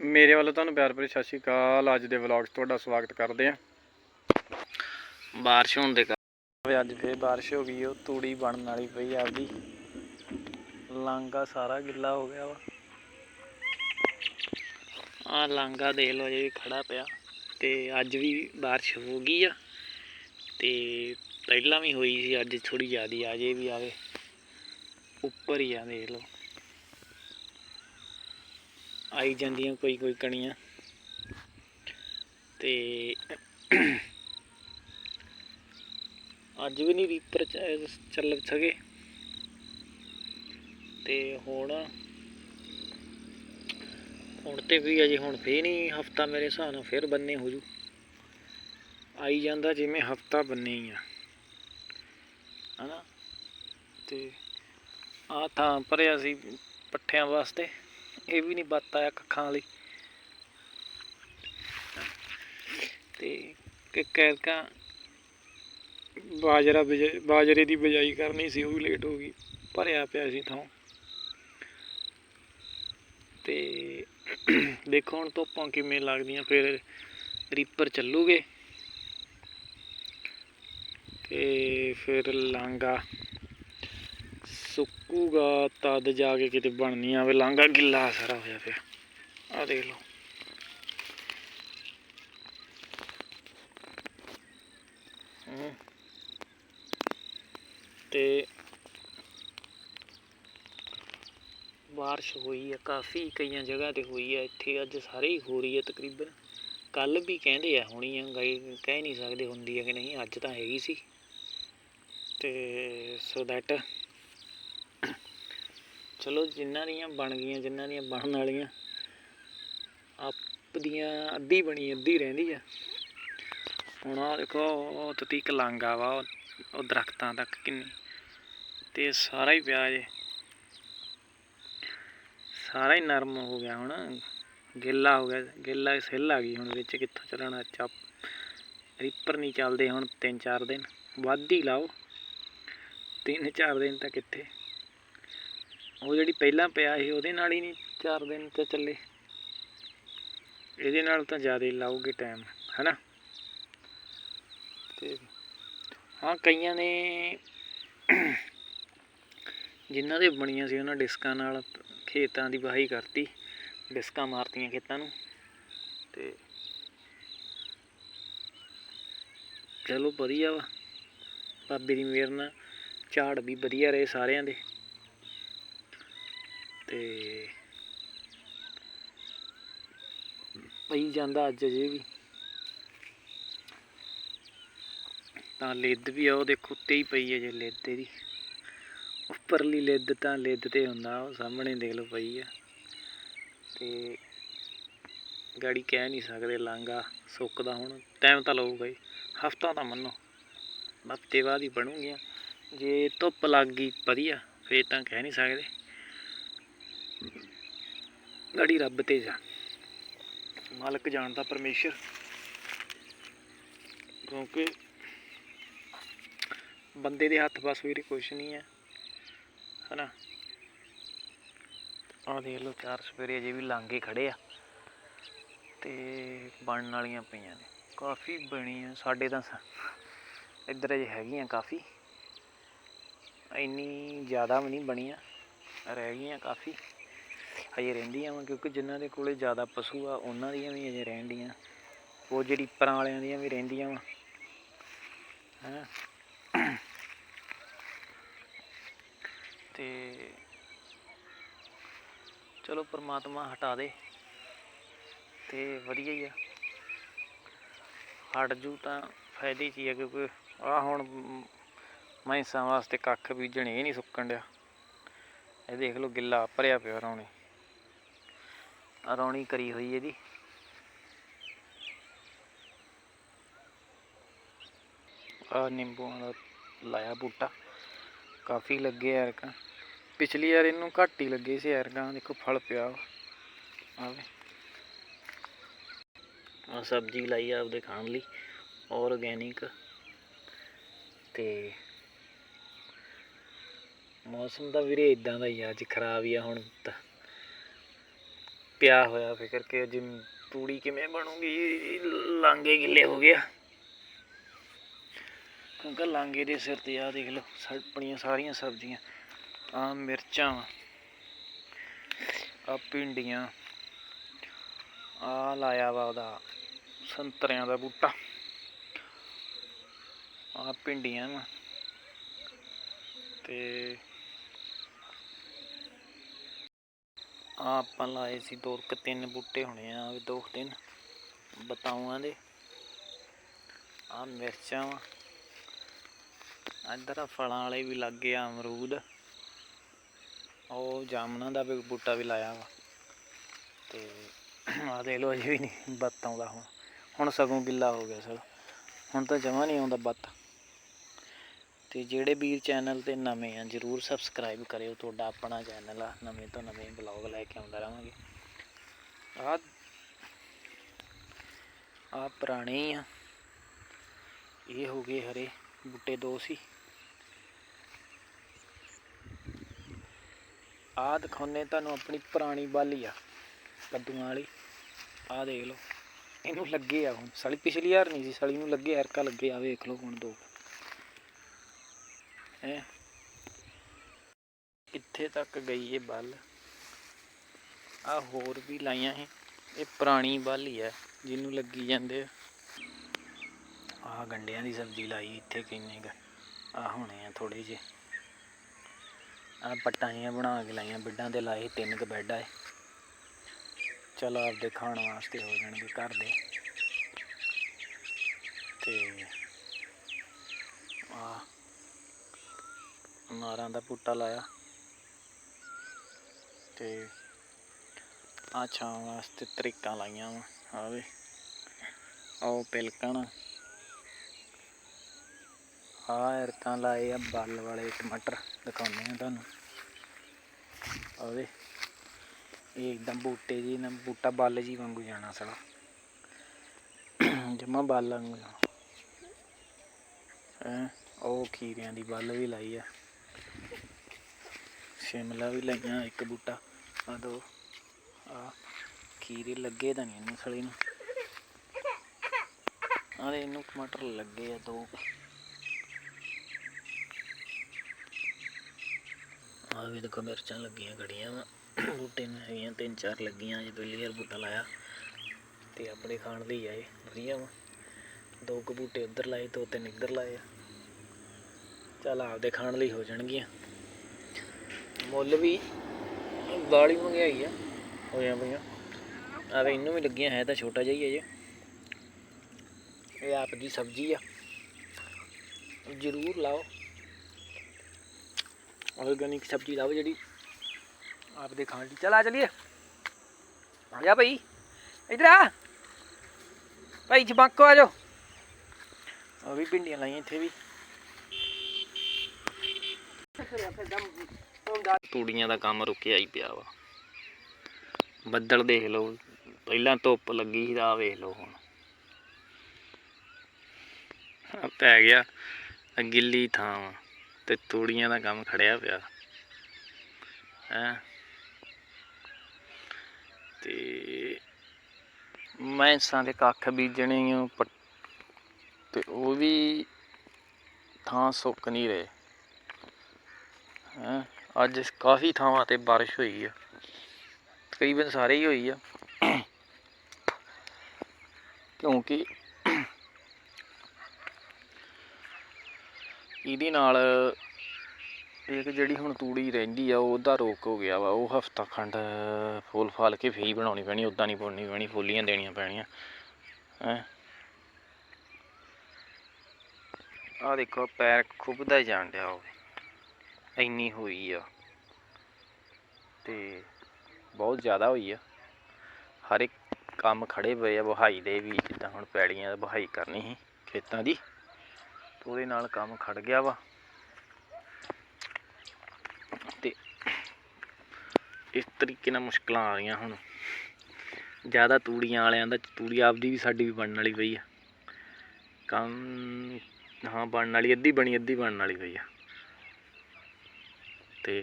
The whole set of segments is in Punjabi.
ਮੇਰੇ ਵੱਲੋਂ ਤੁਹਾਨੂੰ ਪਿਆਰ ਭਰੀ ਸਤਿ ਸ਼੍ਰੀ ਅਕਾਲ। ਅੱਜ ਦੇ ਵਲੌਗ 'ਚ ਤੁਹਾਡਾ ਸਵਾਗਤ ਕਰਦੇ ਆ ਬਾਰਿਸ਼ ਹੋਣ ਦੇ ਕਾਰਨ ਅੱਜ ਫੇਰ ਬਾਰਿਸ਼ ਹੋ ਗਈ, ਉਹ ਤੂੜੀ ਬਣਨ ਵਾਲੀ ਪਈ ਆਪਦੀ। ਲਾਂਗਾ ਸਾਰਾ ਗਿੱਲਾ ਹੋ ਗਿਆ ਵਾ। ਆ ਲਾਂਗਾ ਦੇਖ ਲਓ ਜੇ ਵੀ ਖੜਾ ਪਿਆ। ਤੇ ਅੱਜ ਵੀ ਬਾਰਿਸ਼ ਹੋ ਗਈ ਆ। ਤੇ ਪਹਿਲਾਂ ਵੀ ਹੋਈ ਸੀ, ਅੱਜ ਥੋੜੀ ਜ਼ਿਆਦੀ ਆ ਜੇ ਵੀ ਆਵੇ। ਉੱਪਰ ਹੀ ਆ, ਦੇਖ ਲਓ। ਆਈ ਜਾਂਦੀਆਂ ਕੋਈ ਕੋਈ ਕਣੀਆਂ। ਤੇ ਅੱਜ ਵੀ ਨਹੀਂ ਰੀਪਰ ਚੱਲ ਸਕੇ। ਤੇ ਹੁਣ ਹੁਣ ਤੇ ਵੀ ਅਜੇ ਹੁਣ ਫੇਰ ਨਹੀਂ ਹਫਤਾ ਮੇਰੇ ਹਿਸਾਬ ਨਾਲ ਫੇਰ ਬੰਨੇ ਹੋ ਜੂ ਆਈ ਜਾਂਦਾ ਜਿਵੇਂ ਹਫਤਾ ਬੰਨੇ ਹੀ ਆ। ਹਨਾ? ਤੇ ਆ ਥਾਂ ਭਰਿਆ ਸੀ ਪੱਠਿਆਂ ਵਾਸਤੇ। ਇਹ ਵੀ ਨਹੀਂ ਬੱਤ ਆਇਆ ਕੱਖਾਂ ਵਾਲੀ। ਤੇ ਕਿ ਕੈਰਕਾ ਬਾਜਰਾ ਬਿਜ- ਬਾਜਰੇ ਦੀ ਬਿਜਾਈ ਕਰਨੀ ਸੀ, ਉਹ ਵੀ ਲੇਟ ਹੋ ਗਈ, ਭਰਿਆ ਪਿਆ ਸੀ ਥਾਂ। ਤੇ ਦੇਖੋ ਹੁਣ ਧੁੱਪਾਂ ਕਿਵੇਂ ਲੱਗਦੀਆਂ, ਫਿਰ ਰੀਪਰ ਚੱਲੂਗੇ। ਤੇ ਫਿਰ ਲਾਂਗਾ ਸੁੱਕੂਗਾ, ਤਦ ਜਾ ਕੇ ਕਿਤੇ ਬਣਨੀ ਆਵੇ ਲਾਂਗਾ ਗਿੱਲਾ ਸਾਰਾ ਹੋਇਆ ਪਿਆ। ਆ ਦੇਖ ਲਓ। ਹਮ। ਤੇ ਬਾਰਿਸ਼ ਹੋਈ ਹੈ ਕਾਫੀ ਕਈਆਂ ਜਗ੍ਹਾ ਤੇ ਹੋਈ ਹੈ ਇੱਥੇ ਅੱਜ ਸਾਰੇ ਹੀ ਹੋ ਰਹੀ ਹੈ ਤਕਰੀਬਨ। ਕੱਲ ਵੀ ਕਹਿੰਦੇ ਆ, ਹੋਣੀ ਆ, ਗਈ, ਕਹਿ ਨਹੀਂ ਸਕਦੇ ਹੁੰਦੀ ਹੈ ਕਿ ਨਹੀਂ, ਅੱਜ ਤਾਂ ਹੈਗੀ ਸੀ। ਤੇ ਸੋ ਦੈਟ ਚਲੋ ਜਿਨ੍ਹਾਂ ਦੀਆਂ ਬਣ ਗਈਆਂ ਜਿਨ੍ਹਾਂ ਦੀਆਂ ਬਣਨ ਵਾਲੀਆਂ, ਆਪ ਦੀਆਂ ਅੱਧੀ ਬਣੀ, ਅੱਧੀ ਰਹਿੰਦੀ ਆ। ਹੁਣ ਆ ਦੇਖੋ, ਉਹ ਤਤੀਕ ਲਾਂਗਾ ਵਾ, ਉਹ- ਉਹ ਦਰਖਤਾਂ ਤੱਕ ਕਿੰਨੀ। ਤੇ ਸਾਰਾ ਹੀ ਪਿਆ ਜੇ। ਸਾਰਾ ਹੀ ਨਰਮ ਹੋ ਗਿਆ ਹੁਣ। ਗਿੱਲਾ ਹੋ ਗਿਆ, ਗਿੱਲਾ ਸਿੱਲ ਆ ਗਈ ਹੁਣ ਵਿੱਚ, ਕਿੱਥੋਂ ਚੱਲਣਾ? ਚੱਪ, ਰੀਪਰ ਨਹੀਂ ਚੱਲਦੇ ਹੁਣ 3-4 ਦਿਨ। ਵੱਧ ਹੀ ਲਾਓ। 3-4 ਦਿਨ ਤਾਂ ਕਿੱਥੇ ਉਹ ਜਿਹੜੀ ਪਹਿਲਾਂ ਪਿਆ ਸੀ, ਉਹਦੇ ਨਾਲ ਹੀ ਨਹੀਂ 4 ਦਿਨ ਤਾਂ ਚੱਲੇ। ਇਹਦੇ ਨਾਲ ਤਾਂ ਜ਼ਿਆਦਾ ਹੀ ਲਾਓਗੇ ਟਾਈਮ ਹੈਨਾ? ਤੇ ਹਾਂ, ਕਈਆਂ ਨੇ ਜਿਨ੍ਹਾਂ ਦੇ ਬਣੀਆਂ ਸੀ, ਉਹਨਾਂ ਡਿਸਕਾਂ ਨਾਲ ਖੇਤਾਂ ਦੀ ਵਾਹੀ ਕਰਤੀ, ਡਿਸਕਾਂ ਮਾਰਤੀਆਂ ਖੇਤਾਂ ਨੂੰ। ਤੇ ਚਲੋ ਵਧੀਆ ਵਾ। ਬਾਬੇ ਦੀ ਮਿਹਰ ਨਾਲ ਝਾੜ ਵੀ ਵਧੀਆ ਰਹੇ ਸਾਰਿਆਂ ਦੇ। ਤੇ ਪਈ ਜਾਂਦਾ ਅੱਜ ਅਜੇ ਵੀ। ਤਾਂ ਲਿੱਦ ਵੀ ਆ, ਉਹ ਦੇਖੋ ਉੱਤੇ ਹੀ ਪਈ ਹੈ ਜੇ ਲਿੱਦ ਦੀ ਉੱਪਰਲੀ ਲਿੱਦ ਤਾਂ ਲਿੱਦ ਤੇ ਹੁੰਦਾ, ਉਹ ਸਾਹਮਣੇ ਦੇਖ ਲਓ ਪਈ ਆ। ਤੇ ਗਾੜੀ ਕਹਿ ਨਹੀਂ ਸਕਦੇ ਲਾਂਗਾ ਸੁੱਕਦਾ ਹੁਣ ਟਾਈਮ ਤਾਂ ਲਊਗਾ ਹੀ ਹਫਤਾ ਤਾਂ ਮੰਨੋ। ਹਫ਼ਤੇ ਬਾਅਦ ਹੀ ਬਣੂਗੀਆਂ। ਜੇ ਧੁੱਪ ਲੱਗ ਗਈ, ਵਧੀਆ, ਫੇਰ ਤਾਂ ਕਹਿ ਨਹੀਂ ਸਕਦੇ। ਗਾੜੀ ਰੱਬ ਤੇ ਜਾ। ਮਾਲਕ ਜਾਣਦਾ ਪਰਮੇਸ਼ਰ। ਕਿਉਂਕਿ ਬੰਦੇ ਦੇ ਹੱਥ ਬਸ ਵੀਰੇ ਕੁਛ ਨਹੀਂ ਹੈ। ਹਨਾ? ਆਹ ਦੇਖ ਲਓ, ਚਾਰ ਸਪੇਰੇ ਅਜੇ ਵੀ ਲਾਂਗੇ ਖੜੇ ਆ। ਤੇ ਬਣਨ ਵਾਲੀਆਂ ਪਈਆਂ ਨੇ। ਕਾਫੀ ਬਣੀਆਂ, ਸਾਡੇ ਤਾਂ ਇੱਧਰ ਅਜੇ ਹੈਗੀਆਂ ਕਾਫੀ। ਇੰਨੀ ਜ਼ਿਆਦਾ ਵੀ ਨਹੀਂ ਬਣੀਆਂ। ਰਹਿ ਗਈਆਂ ਕਾਫੀ। ਹਜੇ ਰਹਿੰਦੀਆਂ ਵਾ, ਕਿਉਂਕਿ ਜਿਨ੍ਹਾਂ ਦੇ ਕੋਲੇ ਜ਼ਿਆਦਾ ਪਸ਼ੂ ਆ, ਉਹਨਾਂ ਦੀਆਂ ਵੀ ਅਜੇ ਰਹਿੰਦੀਆਂ। ਉਹ ਜਿਹੜੀ ਪਰਾਂ ਵਾਲਿਆਂ ਦੀਆਂ ਵੀ ਰਹਿੰਦੀਆਂ ਵਾ। ਹੈਂ? ਤੇ ਚਲੋ ਪ੍ਰਮਾਤਮਾ ਹਟਾ ਦੇ। ਤੇ ਵਧੀਆ ਹੀ ਆ। ਹਟ ਜੂ ਤਾਂ ਫਾਇਦੇ 'ਚ ਹੀ ਆ, ਕਿਉਂਕਿ ਆ ਹੁਣ ਮ- ਮੈਂਸਾਂ ਵਾਸਤੇ ਕੱਖ ਬੀਜਣੇ, ਇਹ ਨਹੀਂ ਸੁੱਕਣ ਡਿਆ। ਇਹ ਦੇਖ ਲਓ ਗਿੱਲਾ ਭਰਿਆ ਪਿਆ ਰੌਣੀ। ਰੌਣੀ ਕਰੀ ਹੋਈ ਇਹਦੀ। ਆ ਨਿੰਬੂਆਂ ਦਾ ਲਾਇਆ ਬੂਟਾ। ਕਾਫੀ ਲੱਗੇ ਐਰਕਾਂ ਪਿਛਲੀ ਵਾਰ ਇਹਨੂੰ ਘੱਟ ਹੀ ਲੱਗੇ ਸੀ ਐਰਕਾਂ ਦੇਖੋ, ਫਲ ਪਿਆ ਆਵੇ ਆ ਸਬਜ਼ੀ ਲਾਈ ਆ ਆਪਦੇ ਖਾਣ ਲਈ ਆਰਗੈਨਿਕ ਤੇ ਮੌਸਮ ਦਾ ਵੀਰੇ ਇਦਾਂ ਦਾ ਹੀ ਆ, ਅੱਜ ਖਰਾਬ ਹੀ ਆ, ਹੁਣ ਤਾਂ ਪਿਆ ਹੋਇਆ ਫਿਕਰ ਕਿ ਅੱਜ ਤੂੜੀ ਕਿਵੇਂ ਬਣੂਗੀ? ਲਾਂਗੇ ਗਿੱਲੇ ਹੋ ਗਿਆ ਕਿਉਂਕਿ ਲਾਂਗੇ ਦੇ ਸਿਰ ਤੇ ਆ ਦੇਖ ਲਓ ਆਪਣੀਆਂ ਸਾਰੀਆਂ ਸਬਜ਼ੀਆਂ ਆ ਮਿਰਚਾਂ ਆ ਭਿੰਡੀਆਂ ਆ ਲਾਇਆ ਵਾ ਉਹਦਾ ਸੰਤਰਿਆਂ ਦਾ ਬੂਟਾ ਆ ਭਿੰਡੀਆਂ ਤੇ ਆ ਆਪਾਂ ਲਾਏ ਸੀ ਦੋ ਕੁ ਤਿੰਨ ਬੂਟੇ ਹੋਣੇ ਆ ਦੋ ਕੁ ਤਿੰਨ। ਬਤਾਊਆਂ ਦੇ। ਆ ਮਿਰਚਾਂ ਵਾ। ਇੱਧਰ ਆ ਫਲਾਂ ਵਾਲੇ ਵੀ ਲੱਗੇ ਆ, ਅਮਰੂਦ। ਉਹ ਜਾਮਨਾਂ ਦਾ ਵੀ ਬੂਟਾ ਵੀ ਲਾਇਆ ਵਾ। ਤੇ ਆ ਦੇਖ ਲਓ, ਅਜੇ ਵੀ ਨਹੀਂ ਬੱਤ ਆਉਂਦਾ ਹੁਣ। ਹੁਣ ਸਗੋਂ ਗਿੱਲਾ ਹੋ ਗਿਆ ਸਰ ਹੁਣ ਤਾਂ ਜਮਾ ਨਹੀਂ ਆਉਂਦਾ ਬੱਤ। ਤੇ ਜਿਹੜੇ ਵੀਰ ਚੈਨਲ ਤੇ ਨਵੇਂ ਆ, ਜਰੂਰ ਸਬਸਕ੍ਰਾਈਬ ਕਰਿਓ ਤੁਹਾਡਾ ਆਪਣਾ ਚੈਨਲ ਆ। ਨਵੇਂ ਤੋਂ ਨਵੇਂ ਬਲੌਗ ਲੈ ਕੇ ਆਉਂਦਾ ਰਹਾਂਗੇ। ਆ ਆ ਪੁਰਾਣੇ ਹੀ ਆ। ਇਹ ਹੋ ਗਏ ਹਰੇ ਬੂਟੇ ਦੋ ਸੀ। ਆ ਦਿਖਾਉਨੇ ਤੁਹਾਨੂੰ ਆਪਣੀ ਪੁਰਾਣੀ ਬਾਲੀ ਆ, ਕੱਦੂਆਂ ਵਾਲੀ। ਆ ਦੇਖ ਲਓ। ਇਹਨੂੰ ਲੱਗੇ ਆ ਹੁਣ। ਸਲੀ ਪਿਛਲੀ ਵਾਰ ਨਹੀਂ ਸੀ, ਸਲੀ ਨੂੰ ਲੱਗੇ ਹਰਕਾ ਲੱਗੇ ਆ। ਵੇਖ ਲਓ ਹੁਣ ਦੋ। ਹੈ। ਇੱਥੇ ਤੱਕ ਗਈ ਇਹ ਬੱਲ। ਆ ਹੋਰ ਵੀ ਲਾਈਆਂ ਸੀ। ਇਹ ਪੁਰਾਣੀ ਬੱਲ ਹੀ ਹੈ, ਜਿਹਨੂੰ ਲੱਗੀ ਜਾਂਦੇ ਆ। ਆ ਗੰਡਿਆਂ ਦੀ ਸਬਜ਼ੀ ਲਾਈ ਇੱਥੇ ਕਿੰਨੇ ਕ। ਆ ਹੋਣੇ ਆ ਥੋੜੇ ਜਿਹੇ। ਆ ਪੱਟਾਂ ਜਿਹੀਆਂ ਬਣਾ ਕੇ ਲਾਈਆਂ, ਬਿੱਡਾਂ ਤੇ ਲਾਏ, ਤਿੰਨ ਕ ਬੈੱਡ ਆਏ। ਚਲੋ ਆਪਦੇ ਖਾਣ ਵਾਸਤੇ ਹੋ ਜਾਣਗੇ ਘਰ ਦੇ। ਤੇ ਆ ਨਾਰਾਂ ਦਾ ਬੂਟਾ ਲਾਇਆ। ਤੇ ਆ ਛਾਂ ਵਾਸਤੇ ਤਰੀਕਾਂ ਲਾਈਆਂ ਵਾ ਆਵੇ ਆਓ ਪਿਲਕਣ। ਆ ਐਰਕਾਂ ਲਾਏ ਆ, ਬੱਲ ਵਾਲੇ ਟਮਾਟਰ, ਦਿਖਾਉਂਦੇ ਆ ਤੁਹਾਨੂੰ। ਆਵੇ ਇਹ ਇੱਕਦਮ ਬੂਟੇ ਜੀ ਨਾ, ਬੂਟਾ ਬੱਲ ਜੀ ਵਾਂਗੂ ਜਾਣਾ ਸਾਲਾ। ਜਮਾ ਬੱਲ ਵਾਂਗੂ ਹੈ, ਉਹ ਖੀਰਿਆਂ ਦੀ ਬੱਲ ਵੀ ਲਾਈ ਆ। ਸ਼ਿਮਲਾ ਵੀ ਲਾਈਆਂ ਇੱਕ ਬੂਟਾ। ਆ ਦੋ। ਆ ਖੀਰੇ ਲੱਗੇ ਤਾਂ ਨਹੀਂ ਇਹਨੂੰ ਸਲੀ ਨੂੰ। ਆਲੇ ਇਹਨੂੰ ਟਮਾਟਰ ਲੱਗੇ ਆ ਦੋ। ਕੁ। ਆ ਵੀ ਦੇਖੋ ਮਿਰਚਾਂ ਲੱਗੀਆਂ ਗੜੀਆਂ ਵਾ। ਬੂਟੇ ਨੂੰ ਹੈਗੀਆਂ ਤਿੰਨ ਚਾਰ ਲੱਗੀਆਂ ਜੇ ਪਹਿਲੀ ਬੂਟਾ ਲਾਇਆ। ਤੇ ਆਪਣੇ ਖਾਣ ਲਈ ਆਏ, ਵਧੀਆ ਵਾ। ਦੋ ਕੁ ਬੂਟੇ ਉੱਧਰ ਲਾਏ, ਦੋ ਤਿੰਨ ਇੱਧਰ ਲਾਏ ਆ। ਚੱਲ ਆਪਦੇ ਖਾਣ ਲਈ ਹੋ ਜਾਣਗੀਆਂ। ਮੁੱਲ ਵੀ ਬਾਲੀ ਮਹਿੰਗਾਈ ਆ। ਹੋਇਆ ਪਈਆਂ ਆਵੇ ਇਹਨੂੰ ਵੀ ਲੱਗੀਆਂ, ਹੈ ਤਾਂ ਛੋਟਾ ਜਿਹਾ ਹੀ ਹੈ ਜੇ। ਇਹ ਆਪ ਦੀ ਸਬਜ਼ੀ ਆ। ਜ਼ਰੂਰ ਲਾਓ। ਆਰਗੈਨਿਕ ਸਬਜ਼ੀ ਲਾਓ ਜਿਹੜੀ ਆਪ ਦੇ ਖਾਣ ਦੀ ਚਲ ਆ ਚਲੀਏ। ਆ ਜਾ ਭਾਈ ਇਧਰ ਆ। ਭਾਈ, ਜਮਾਕੋ ਆ ਜਾਓ। ਉਹ ਵੀ ਭਿੰਡੀਆਂ ਲਾਈਆਂ ਇੱਥੇ ਵੀ। ਤੂੜੀਆਂ ਦਾ ਕੰਮ ਰੁਕਿਆ ਹੀ ਪਿਆ ਵਾ। ਬੱਦਲ ਦੇਖ ਲਓ, ਪਹਿਲਾਂ ਧੁੱਪ ਲੱਗੀ ਸੀ ਆ ਵੇਖ ਲਓ ਹੁਣ। ਪੈ ਗਿਆ ਗਿੱਲੀ ਥਾਂ ਵਾ ਤੇ ਤੂੜੀਆਂ ਦਾ ਕੰਮ ਖੜਿਆ ਪਿਆ। ਹੈ? ਤੇ ਮੈਂਸਾਂ ਦੇ ਕੱਖ ਬੀਜਣੇ ਆ ਤੇ ਉਹ ਵੀ ਥਾਂ ਸੁੱਕ ਨਹੀਂ ਰਹੇ। ਹੈਂ? ਅੱਜ ਕਾਫੀ ਥਾਵਾਂ ਤੇ ਬਾਰਿਸ਼ ਹੋਈ ਆ। ਤਕਰੀਬਨ ਸਾਰੇ ਹੀ ਹੋਈ ਆ। ਕਿਉਂਕਿ ਇਹਦੇ ਨਾਲ ਇੱਕ ਜਿਹੜੀ ਹੁਣ ਤੂੜੀ ਰਹਿੰਦੀ ਆ, ਉਹਦਾ ਰੋਕ ਹੋ ਗਿਆ ਵਾ। ਉਹ ਹਫਤਾ ਖੰਡ ਫੁੱਲ ਫਾਲ ਕੇ ਫੇਈ ਬਣਾਉਣੀ ਪੈਣੀ ਉਦਾਂ ਨਹੀਂ ਪਾਉਣੀ ਪੈਣੀ, ਫੁੱਲੀਆਂ ਦੇਣੀਆਂ ਪੈਣੀਆਂ। ਹੈ? ਆ ਦੇਖੋ, ਪੈਰ ਖੁੱਬਦਾ ਜਾਣ ਡਿਆ ਉਹ। ਇੰਨੀ ਹੋਈ ਆ ਤੇ ਬਹੁਤ ਜ਼ਿਆਦਾ ਹੋਈ ਆ। ਹਰ ਇੱਕ ਕੰਮ ਖੜੇ ਪਏ ਆ ਵਹਾਈ ਦੇ ਵੀ, ਜਿੱਦਾਂ ਹੁਣ ਪੈੜੀਆਂ ਦਾ ਵਹਾਈ ਕਰਨੀ ਸੀ ਖੇਤਾਂ ਦੀ, ਤੇ ਉਹਦੇ ਨਾਲ ਕੰਮ ਖੜ ਗਿਆ ਵਾ। ਤੇ ਇਸ ਤਰੀਕੇ ਨਾਲ ਮੁਸ਼ਕਲਾਂ ਆ ਰਹੀਆਂ ਹੁਣ। ਜ਼ਿਆਦਾ ਤੂੜੀਆਂ ਵਾਲਿਆਂ ਦਾ, ਤੂੜੀ ਆਪਦੀ ਵੀ ਸਾਡੀ ਵੀ ਬਣਨ ਵਾਲੀ ਪਈ ਆ। ਕੰਮ, ਹਾਂ, ਬਣਨ ਵਾਲੀ, ਅੱਧੀ ਬਣੀ, ਅੱਧੀ ਬਣਨ ਵਾਲੀ ਪਈ ਆ। ਤੇ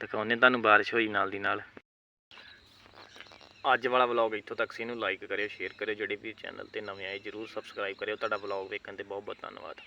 ਦਿਖਾਉਂਦੇ ਤੁਹਾਨੂੰ ਬਾਰਿਸ਼ ਹੋਈ ਨਾਲ ਦੀ ਨਾਲ। ਅੱਜ ਵਾਲਾ ਵਲੌਗ ਇੱਥੋਂ ਤੱਕ ਸੀ, ਇਹਨੂੰ ਲਾਈਕ ਕਰਿਓ ਸ਼ੇਅਰ ਕਰਿਓ, ਜਿਹੜੇ ਵੀ ਚੈਨਲ ਤੇ ਨਵੇਂ ਆਏ ਜਰੂਰ ਸਬਸਕ੍ਰਾਈਬ ਕਰਿਓ। ਤੁਹਾਡਾ ਵਲੌਗ ਵੇਖਣ ਤੇ ਬਹੁਤ ਬਹੁਤ ਧੰਨਵਾਦ।